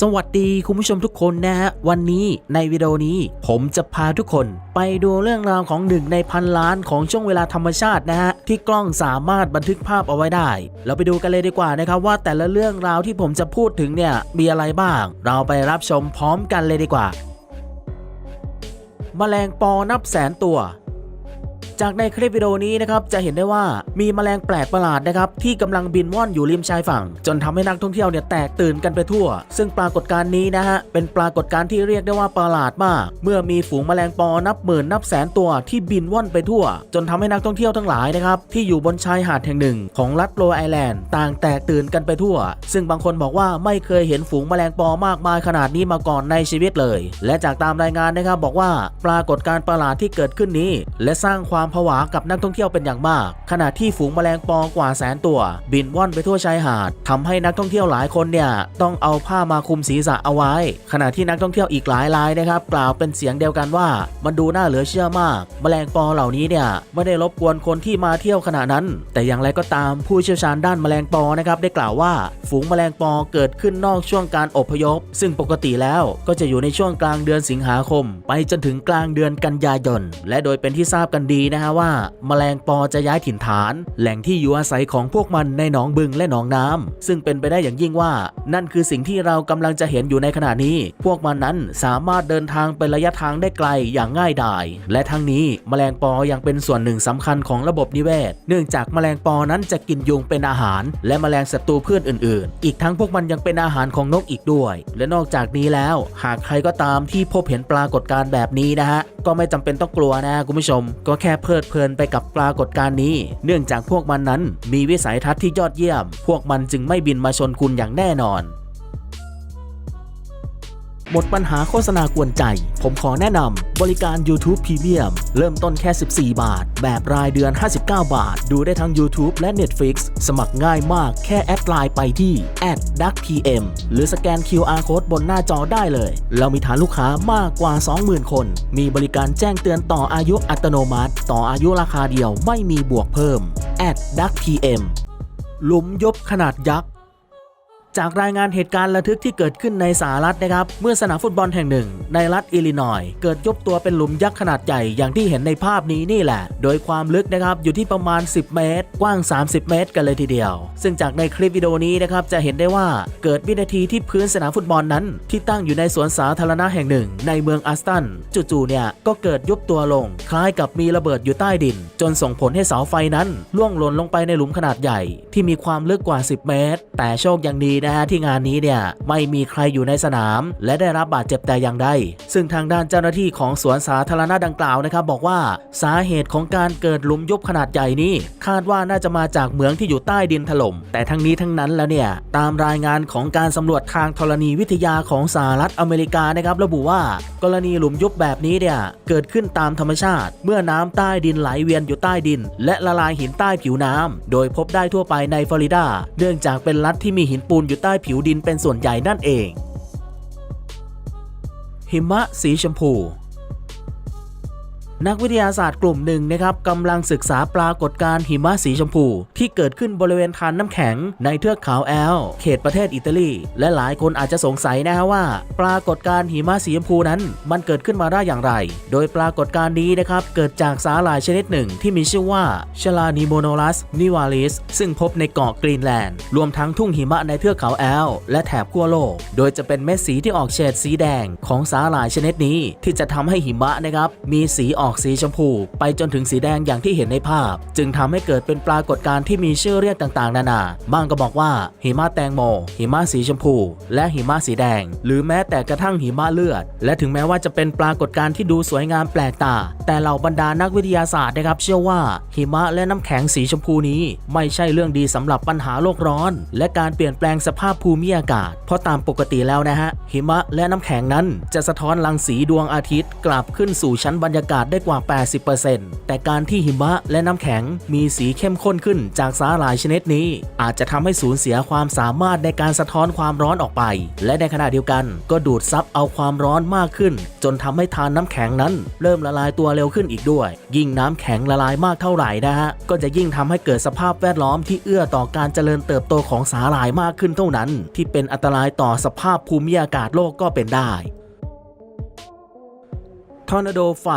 สวัสดีคุณผู้ชมทุกคนนะฮะ วันนี้ในวิดีโอนี้ผมจะพาทุกคนไปดูเรื่องราวของหนึ่งในพันล้านของช่วงเวลาธรรมชาตินะฮะ ที่กล้องสามารถบันทึกภาพเอาไว้ได้ เราไปดูกันเลยดีกว่านะครับว่าแต่ละเรื่องราวที่ผมจะพูดถึงเนี่ยมีอะไรบ้าง เราไปรับชมพร้อมกันเลยดีกว่า แมลงปอนับแสนตัว จากในคลิปวิดีโอนี้นะครับจะเห็นได้ว่ามีแมลงแปลกประหลาดนะครับที่กำลังบินว่อนอยู่ริมชายฝั่ง จนทำให้นักท่องเที่ยวเนี่ยแตกตื่นกันไปทั่ว ซึ่งปรากฏการณ์นี้นะฮะเป็นปรากฏการณ์ที่เรียกได้ว่าประหลาดมาก เมื่อมีฝูงแมลงปอนับหมื่นนับแสนตัวที่บินว่อนไปทั่ว จนทำให้นักท่องเที่ยวทั้งหลายนะครับที่อยู่บนชายหาดแห่งหนึ่ง ของรัฐโรไอแลนด์ต่างแตกตื่นกันไปทั่ว ซึ่งบางคนบอกว่าไม่เคยเห็นฝูงแมลงปอมากมายขนาดนี้มาก่อนในชีวิตเลย และจากตามรายงานนะครับบอกว่าปรากฏการณ์ประหลาดที่เกิดขึ้นนี้ และสร้างความผวากับนักท่องเที่ยวเป็นอย่างมาก ขณะที่ฝูงแมลงปอกว่าแสนตัว บินว่อนไปทั่วชายหาดทำให้นักท่องเที่ยวหลายคนเนี่ยต้องเอาผ้ามาคลุมศีรษะเอาไว้ ขณะที่นักท่องเที่ยวอีกหลายรายนะครับ กล่าวเป็นเสียงเดียวกันว่า มันดูน่าเหลือเชื่อมาก แมลงปอเหล่านี้เนี่ยไม่ได้รบกวนคนที่มาเที่ยวขณะนั้น แต่อย่างไรก็ตามผู้เชี่ยวชาญด้านแมลงปอนะครับได้กล่าวว่า ฝูงแมลงปอเกิดขึ้นนอกช่วงการอพยพ ซึ่งปกติแล้วก็จะอยู่ในช่วงกลางเดือนสิงหาคม ไปจนถึงกลางเดือนกันยายนและโดยเป็นที่ทราบกันดีนะฮะว่า แมลงปอจะย้ายถิ่นฐาน แหล่งที่อยู่อาศัยของพวกมันในหนองบึงและหนองน้ำซึ่งเป็นไปได้อย่างยิ่งว่า นั่นคือสิ่งที่เรากำลังจะเห็นอยู่ในขณะนี้ พวกมันนั้นสามารถเดินทางเป็นระยะทางได้ไกลอย่างง่ายดาย และทั้งนี้แมลงปอยังเป็นส่วนหนึ่งสำคัญของระบบนิเวศ เนื่องจากแมลงปอนั้นจะกินยุงเป็นอาหาร และแมลงศัตรูพืชอื่น ๆ อีกทั้งพวกมันยังเป็นอาหารของนกอีกด้วย และนอกจากนี้แล้ว หากใครก็ตามที่พบเห็นปรากฏการณ์แบบนี้นะฮะก็ไม่จำเป็นต้องกลัวนะคุณผู้ชม ก็แค่เพลิดเพลินไปกับปรากฏการณ์นี้ เนื่องจากพวกมันนั้นมีวิสัยทัศน์ที่ยอดเยี่ยม พวกมันจึงไม่บินมาชนคุณอย่างแน่นอน หมดปัญหาโฆษณากวนใจ ผมขอแนะนำบริการ YouTube Premium เริ่มต้นแค่ 14 บาท แบบรายเดือน 59 บาท ดูได้ทั้ง YouTube และ Netflix สมัครง่ายมากแค่แอดไลน์ไปที่ @duckpm หรือสแกน QR Code บนหน้าจอได้เลย เรามีฐานลูกค้ามากกว่า 20,000 คน มีบริการแจ้งเตือนต่ออายุอัตโนมัติ ต่ออายุราคาเดียวไม่มีบวกเพิ่ม @duckpm หลุมยบขนาดยักษ์ จากรายงานเหตุการณ์ระทึกที่เกิดขึ้นในสหรัฐนะครับ เมื่อสนามฟุตบอลแห่งหนึ่ง ในรัฐอิลลินอยส์เกิดยบตัวเป็นหลุมยักษ์ขนาดใหญ่อย่างที่เห็นในภาพนี้นี่แหละ โดยความลึกนะครับอยู่ที่ประมาณ 10 เมตร กว้าง 30 เมตร กันเลยทีเดียว ซึ่งจากในคลิปวิดีโอนี้นะครับจะเห็นได้ว่าเกิดวินาทีที่พื้นสนามฟุตบอลนั้น ที่ตั้งอยู่ในสวนสาธารณะแห่งหนึ่ง ในเมืองอัสตันจู่ๆเนี่ยก็เกิดยุบตัวลง คล้ายกับมีระเบิดอยู่ใต้ดิน จนส่งผลให้เสาไฟนั้นล่วงหล่นลงไปในหลุมขนาดใหญ่ ที่มีความลึกกว่า 10 เมตร แต่โชคยังดีนะฮะที่งานนี้เนี่ยไม่มีใครอยู่ในสนาม และได้รับบาดเจ็บแต่อย่างใด ซึ่งทางด้านเจ้าหน้าที่ของสวนสาธารณะดังกล่าวนะครับบอกว่าสาเหตุของการเกิดหลุมยุบขนาดใหญ่นี้ คาดว่าน่าจะมาจากเหมืองที่อยู่ใต้ดินถล่ม แต่ทั้งนี้ทั้งนั้นแล้วเนี่ยตามรายงานของการสำรวจทางธรณีวิทยาของสหรัฐอเมริกานะครับระบุว่า กรณีหลุมยุบแบบนี้เนี่ยเกิดขึ้นตามธรรมชาติ เมื่อน้ำใต้ดินไหลเวียนอยู่ใต้ดิน และละลายหินใต้ผิวน้ำโดยพบได้ทั่วไปในฟลอริดา เนื่องจากเป็นรัฐที่มีหินปูนอยู่ใต้ผิวดินเป็นส่วนใหญ่นั่นเอง หิมะสีชมพู นักวิทยาศาสตร์กลุ่มหนึ่งนะครับกำลังศึกษาปรากฏการณ์หิมะสีชมพู ที่เกิดขึ้นบริเวณทานน้ำแข็งในเทือกเขาแอล เขตประเทศอิตาลี และหลายคนอาจจะสงสัยนะฮะว่า ปรากฏการณ์หิมะสีชมพูนั้น มันเกิดขึ้นมาได้อย่างไร โดยปรากฏการณ์นี้นะครับเกิดจากสาหร่ายชนิดหนึ่งที่มีชื่อว่าชลานิโมโนลัสนิวาลิสซึ่งพบในเกาะกรีนแลนด์ รวมทั้งทุ่งหิมะในเทือกเขาแอล และแถบขั้วโลก โดยจะเป็นเม็ดสีที่ออกเฉดสีแดงของสาหร่ายชนิดนี้ ที่จะทำให้หิมะนะครับมีสีออกออกสีชมพู ไปจนถึงสีแดงอย่างที่เห็นในภาพ จึงทำให้เกิดเป็นปรากฏการณ์ที่มีชื่อเรียกต่างๆ นานา บ้างก็บอกว่า หิมะแตงโม หิมะสีชมพู และหิมะสีแดง หรือแม้แต่กระทั่งหิมะเลือด และถึงแม้ว่าจะเป็นปรากฏการณ์ที่ดูสวยงามแปลกตา แต่เหล่าบรรดานักวิทยาศาสตร์นะครับ เชื่อว่า หิมะและน้ำแข็งสีชมพูนี้ ไม่ใช่เรื่องดีสำหรับปัญหาโลกร้อน และการเปลี่ยนแปลงสภาพภูมิอากาศ เพราะตามปกติแล้วนะฮะหิมะและน้ำแข็งนั้นจะสะท้อนรังสีดวงอาทิตย์กลับขึ้นสู่ชั้นบรรยากาศได้ได้กว่า 80%แต่การที่หิมะและน้ำแข็งมีสีเข้มข้นขึ้นจากสาหร่ายชนิดนี้ อาจจะทำให้สูญเสียความสามารถในการสะท้อนความร้อนออกไป และในขณะเดียวกัน ก็ดูดซับเอาความร้อนมากขึ้น จนทำให้ทานน้ำแข็งนั้น เริ่มละลายตัวเร็วขึ้นอีกด้วย ยิ่งน้ำแข็งละลายมากเท่าไหร่นะฮะก็จะยิ่งทำให้เกิดสภาพแวดล้อมที่เอื้อต่อการเจริญเติบโตของสาหร่ายมากขึ้นเท่านั้น ที่เป็นอันตรายต่อสภาพภูมิอากาศโลกก็เป็นได้ทอร์นาโดไฟ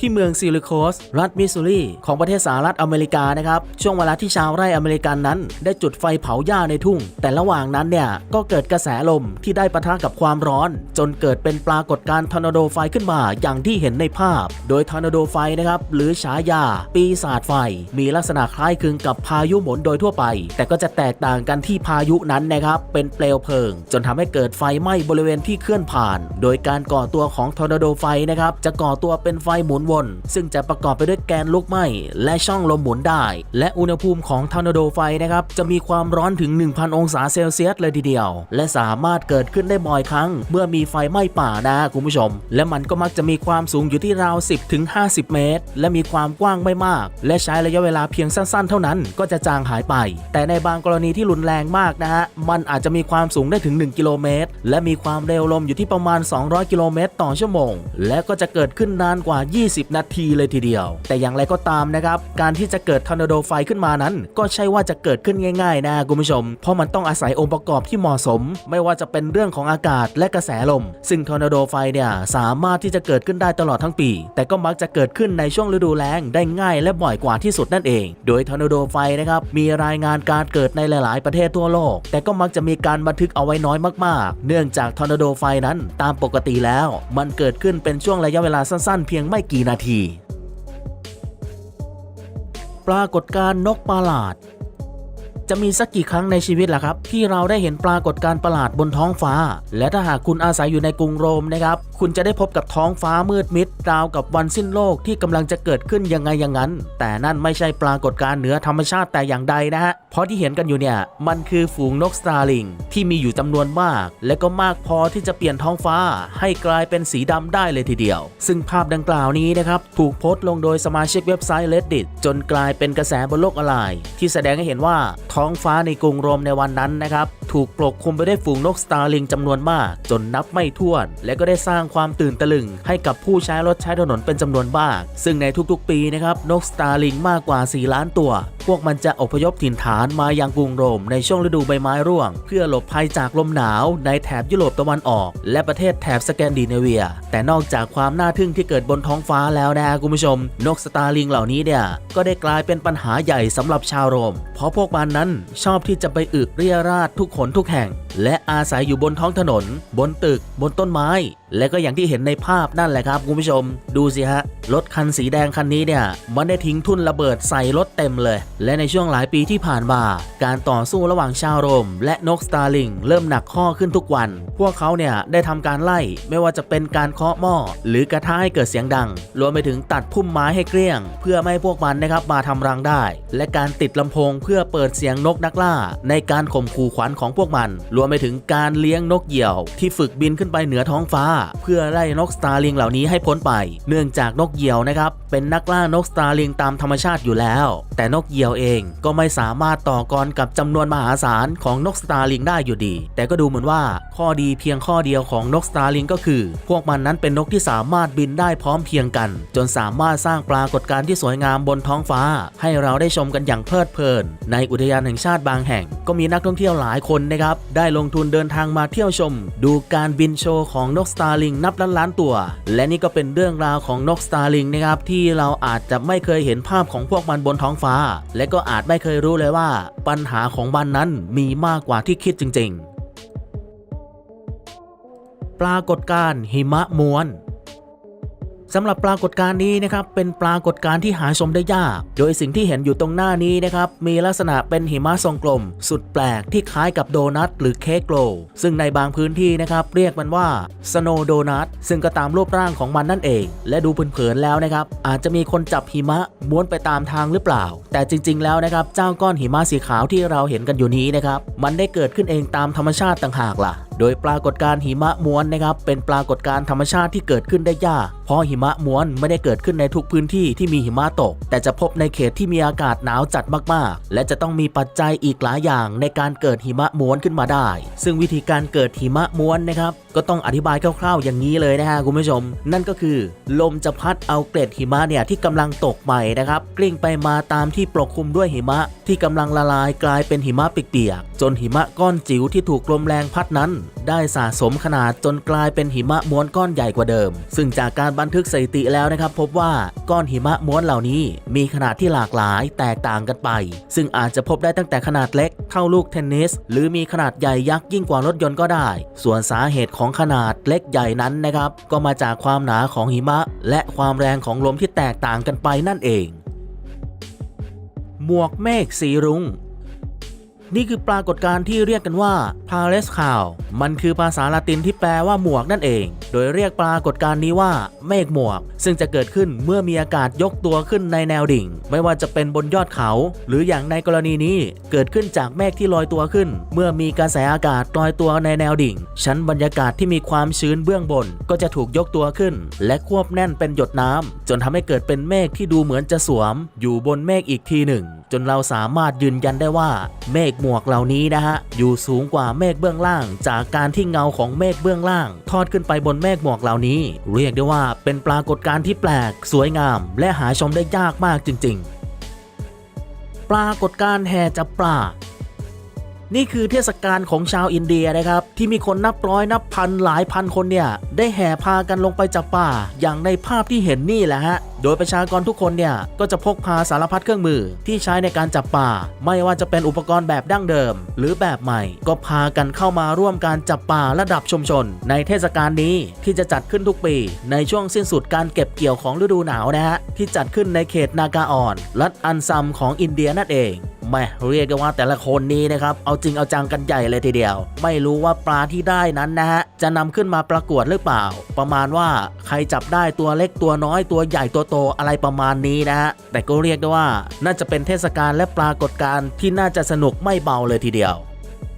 ที่เมืองซิลิโคส รัฐมิสซูรี ของประเทศสหรัฐอเมริกานะครับ ช่วงเวลาที่ชาวไร่อเมริกันนั้น ได้จุดไฟเผาหญ้าในทุ่ง แต่ระหว่างนั้นเนี่ย ก็เกิดกระแสลมที่ได้ปะทะกับความร้อน จนเกิดเป็นปรากฏการณ์ทอร์นาโดไฟขึ้นมาอย่างที่เห็นในภาพ โดยทอร์นาโดไฟนะครับหรือฉายา ปีศาจไฟ มีลักษณะคล้ายคลึงกับพายุหมุนโดยทั่วไป แต่ก็จะแตกต่างกันที่พายุนั้นนะครับเป็นเปลวเพลิง จนทำให้เกิดไฟไหม้บริเวณที่เคลื่อนผ่าน โดยการก่อตัวของทอร์นาโดไฟนะครับจะก่อตัวเป็นไฟหมุนวน ซึ่งจะประกอบไปด้วยแกนลุกไหม้และช่องลมหมุนได้ และอุณหภูมิของทอร์นาโดไฟนะครับจะมีความร้อนถึง 1,000 องศาเซลเซียสเลยทีเดียว และสามารถเกิดขึ้นได้บ่อยครั้ง เมื่อมีไฟไหม้ป่านะคุณผู้ชม และมันก็มักจะมีความสูงอยู่ที่ราว 10ถึง50 เมตร และมีความกว้างไม่มาก และใช้ระยะเวลาเพียงสั้นๆ เท่านั้นก็จะจางหายไป แต่ในบางกรณีที่รุนแรงมากนะฮะมันอาจจะมีความสูงได้ถึง 1 กิโลเมตร และมีความเร็วลมอยู่ที่ประมาณ 200 กิโลเมตร ต่อชั่วโมง และก็จะเกิดขึ้นนานกว่า 20นาทีเลยทีเดียว แต่อย่างไรก็ตามนะครับการที่จะเกิดทอร์นาโดไฟขึ้นมานั้น ก็ใช่ว่าจะเกิดขึ้นง่าย ๆ นะคุณผู้ชม เพราะมันต้องอาศัยองค์ประกอบที่เหมาะสม ไม่ว่าจะเป็นเรื่องของอากาศและกระแสลม ซึ่งทอร์นาโดไฟเนี่ยสามารถที่จะเกิดขึ้นได้ตลอดทั้งปี แต่ก็มักจะเกิดขึ้นในช่วงฤดูแล้งได้ง่ายและบ่อยกว่าที่สุดนั่นเอง โดยทอร์นาโดไฟนะครับมีรายงานการเกิดในหลาย ๆ ประเทศทั่วโลก แต่ก็มักจะมีการบันทึกเอาไว้น้อยมาก ๆ เนื่องจากทอร์นาโดไฟนั้นตามปกติแล้ว มันเกิดขึ้นเป็นช่วงระยะเวลาสั้น ๆ เพียงไม่กี่นาที ปรากฏการนกประหลาด จะมีสักกี่ครั้งในชีวิตล่ะครับ ที่เราได้เห็นปรากฏการประหลาดบนท้องฟ้า และถ้าหากคุณอาศัยอยู่ในกรุงโรมนะครับ คุณจะได้พบกับท้องฟ้ามืดมิดราวกับวันสิ้นโลกที่กำลังจะเกิดขึ้นยังไงอย่างนั้น แต่นั่นไม่ใช่ปรากฏการณ์เหนือธรรมชาติแต่อย่างใดนะฮะ เพราะที่เห็นกันอยู่เนี่ย มันคือฝูงนกสตาร์ลิงที่มีอยู่จำนวนมาก และก็มากพอที่จะเปลี่ยนท้องฟ้า ให้กลายเป็นสีดำได้เลยทีเดียว ซึ่งภาพดังกล่าวนี้นะครับถูกโพสต์ลงโดยสมาชิกเว็บไซต์ Reddit จนกลายเป็นกระแสบนโลกออนไลน์ที่แสดงให้เห็นว่าท้องฟ้าในกรุงโรมในวันนั้นนะครับ ถูกปกคลุมไปด้วยฝูงนกสตาร์ลิงจำนวนมาก จนนับไม่ถ้วน และก็ได้สร้างความตื่นตะลึง ให้กับผู้ใช้รถใช้ถนนเป็นจำนวนมาก ซึ่งในทุกๆ ปีนะครับนกสตาร์ลิงมากกว่า 4 ล้านตัว พวกมันจะอพยพถิ่นฐานมายังกรุงโรมในช่วงฤดูใบไม้ร่วง เพื่อหลบภัยจากลมหนาวในแถบยุโรปตะวันออก และประเทศแถบสแกนดิเนเวีย แต่นอกจากความน่าทึ่งที่เกิดบนท้องฟ้าแล้วนะคุณผู้ชม นกสตาร์ลิงเหล่านี้เนี่ยก็ได้กลายเป็นปัญหาใหญ่สำหรับชาวโรม เพราะพวกมันนั้นชอบที่จะไปอึเรียราดทุกขนทุกแห่ง และอาศัยอยู่บนท้องถนน บนตึก บนต้นไม้ และก็อย่างที่เห็นในภาพนั่นแหละครับคุณผู้ชม ดูสิฮะ รถคันสีแดงคันนี้เนี่ย มันได้ทิ้งทุ่นระเบิดใส่รถเต็มเลย และในช่วงหลายปีที่ผ่านมา การต่อสู้ระหว่างชาวโรม และนกสตาร์ลิงเริ่มหนักข้อขึ้นทุกวัน พวกเขาเนี่ยได้ทำการไล่ไม่ว่าจะเป็นการเคาะหม้อ หรือกระทะให้เกิดเสียงดัง รวมไปถึงตัดพุ่มไม้ให้เกลี้ยง เพื่อไม่ให้พวกมันนะครับมาทำรังได้ และการติดลำโพงเพื่อเปิดเสียงนกนักล่า ในการข่มขู่ขวัญของพวกมันรวมไปถึงการเลี้ยงนกเหยี่ยว ที่ฝึกบินขึ้นไปเหนือท้องฟ้า เพื่อไล่นกสตาร์ลิงเหล่านี้ให้พ้นไป เนื่องจากนกเหยี่ยวนะครับเป็นนักล่านกสตาร์ลิงตามธรรมชาติอยู่แล้ว แต่นกเหยี่ยวเองก็ไม่สามารถต่อกรกับจำนวนมหาศาลของนกสตาร์ลิงได้อยู่ดี แต่ก็ดูเหมือนว่าข้อดีเพียงข้อเดียวของนกสตาร์ลิงก็คือ พวกมันนั้นเป็นนกที่สามารถบินได้พร้อมเพียงกัน จนสามารถสร้างปรากฏการณ์ที่สวยงามบนท้องฟ้า ให้เราได้ชมกันอย่างเพลิดเพลิน ในอุทยานแห่งชาติบางแห่ง ก็มีนักท่องเที่ยวหลายคนนะครับได้ลงทุนเดินทางมาเที่ยวชม ดูการบินโชว์ของนกสตาร์ลิงนับล้านล้านตัว และนี่ก็เป็นเรื่องราวของนกสตาร์ลิงนะครับที่เราอาจจะไม่เคยเห็นภาพของพวกมันบนท้องฟ้า และก็อาจไม่เคยรู้เลยว่า ปัญหาของมันนั้นมีมากกว่าที่คิดจริง ๆ ปรากฏการหิมะม้วน สำหรับปรากฏการณ์นี้นะครับเป็นปรากฏการณ์ที่หาชมได้ยาก โดยสิ่งที่เห็นอยู่ตรงหน้านี้นะครับมีลักษณะเป็นหิมะทรงกลม สุดแปลกที่คล้ายกับโดนัทหรือเค้กโกลซึ่งในบางพื้นที่นะครับเรียกมันว่าสโนโดนัทซึ่งก็ตามรูปร่างของมันนั่นเอง และดูเผินๆแล้วนะครับอาจจะมีคนจับหิมะม้วนไปตามทางหรือเปล่า แต่จริง ๆ แล้วนะครับเจ้าก้อนหิมะสีขาวที่เราเห็นกันอยู่นี้นะครับมันได้เกิดขึ้นเองตามธรรมชาติต่างหากล่ะ โดยปรากฏการณ์หิมะม้วนนะครับเป็นปรากฏการณ์ธรรมชาติที่เกิดขึ้นได้ยาก เพราะหิมะม้วนไม่ได้เกิดขึ้นในทุกพื้นที่ที่มีหิมะตก แต่จะพบในเขตที่มีอากาศหนาวจัดมากๆ และจะต้องมีปัจจัยอีกหลายอย่างในการเกิดหิมะม้วนขึ้นมาได้ ซึ่งวิธีการเกิดหิมะม้วนนะครับก็ต้องอธิบายคร่าวๆอย่างนี้เลยนะฮะคุณผู้ชม นั่นก็คือ ลมจะพัดเอาเกล็ดหิมะเนี่ยที่กำลังตกใหม่นะครับกลิ้งไปมาตามที่ปกคลุมด้วยหิมะ ที่กำลังละลายกลายเป็นหิมะเปียกๆจนหิมะก้อนจิ๋วที่ถูกลมแรงพัดนั้น ได้สะสมขนาดจนกลายเป็นหิมะม้วนก้อนใหญ่กว่าเดิม ซึ่งจากการบันทึกสถิติแล้วนะครับ พบว่าก้อนหิมะม้วนเหล่านี้ มีขนาดที่หลากหลายแตกต่างกันไป ซึ่งอาจจะพบได้ตั้งแต่ขนาดเล็กเท่าลูกเทนนิสหรือมีขนาดใหญ่ยักษ์ยิ่งกว่ารถยนต์ก็ได้ ส่วนสาเหตุของขนาดเล็กใหญ่นั้นนะครับ ก็มาจากความหนาของหิมะ และความแรงของลมที่แตกต่างกันไปนั่นเอง หมวกเมฆสีรุง้ง นี่คือปรากฏการณ์ที่เรียกกันว่า p a l e s c a l มันคือภาษาละตินที่แปลว่าหมวกนั่นเอง โดยเรียกปรากฏการณ์นี้ว่า เมฆหมวก ซึ่งจะเกิดขึ้นเมื่อมีอากาศยกตัวขึ้นในแนวดิ่ง ไม่ว่าจะเป็นบนยอดเขา หรืออย่างในกรณีนี้เกิดขึ้นจากเมฆที่ลอยตัวขึ้น เมื่อมีกระแสอากาศลอยตัวในแนวดิ่ง ชั้นบรรยากาศที่มีความชื้นเบื้องบน ก็จะถูกยกตัวขึ้น และควบแน่นเป็นหยดน้ำจนทำให้เกิดเป็นเมฆที่ดูเหมือนจะสวม อยู่บนเมฆอีกทีหนึ่ง จนเราสามารถยืนยันได้ว่าเมฆหมวกเหล่านี้นะฮะอยู่สูงกว่าเมฆเบื้องล่าง จากการที่เงาของเมฆเบื้องล่าง ทอดขึ้นไปบนเมฆหมวกเหล่านี้ เรียกได้ว่าเป็นปรากฏการณ์ที่แปลก สวยงาม และหาชมได้ยากมากจริง ๆ ปรากฏการณ์แห่จับปลา นี่คือเทศกาลของชาวอินเดียนะครับ ที่มีคนนับร้อยนับพันหลายพันคนเนี่ย ได้แห่พากันลงไปจับป่า อย่างในภาพที่เห็นนี่แหละฮะ โดยประชากรทุกคนเนี่ย ก็จะพกพาสารพัดเครื่องมือที่ใช้ในการจับป่า ไม่ว่าจะเป็นอุปกรณ์แบบดั้งเดิม หรือแบบใหม่ ก็พากันเข้ามาร่วมการจับป่าระดับชุมชน ในเทศกาลนี้ที่จะจัดขึ้นทุกปี ในช่วงสิ้นสุดการเก็บเกี่ยวของฤดูหนาวนะฮะที่จัดขึ้นในเขตนากาอ่อน รัฐอันซัมของอินเดียนั่นเอง แม่เรียกได้ว่าแต่ละคนนี้นะครับเอาจริงเอาจังกันใหญ่เลยทีเดียว ไม่รู้ว่าปลาที่ได้นั้นนะฮะจะนำขึ้นมาประกวดหรือเปล่า ประมาณว่าใครจับได้ตัวเล็กตัวน้อยตัวใหญ่ตัวโตอะไรประมาณนี้นะฮะแต่ก็เรียกได้ว่า น่าจะเป็นเทศกาลและปรากฏการณ์ที่น่าจะสนุกไม่เบาเลยทีเดียว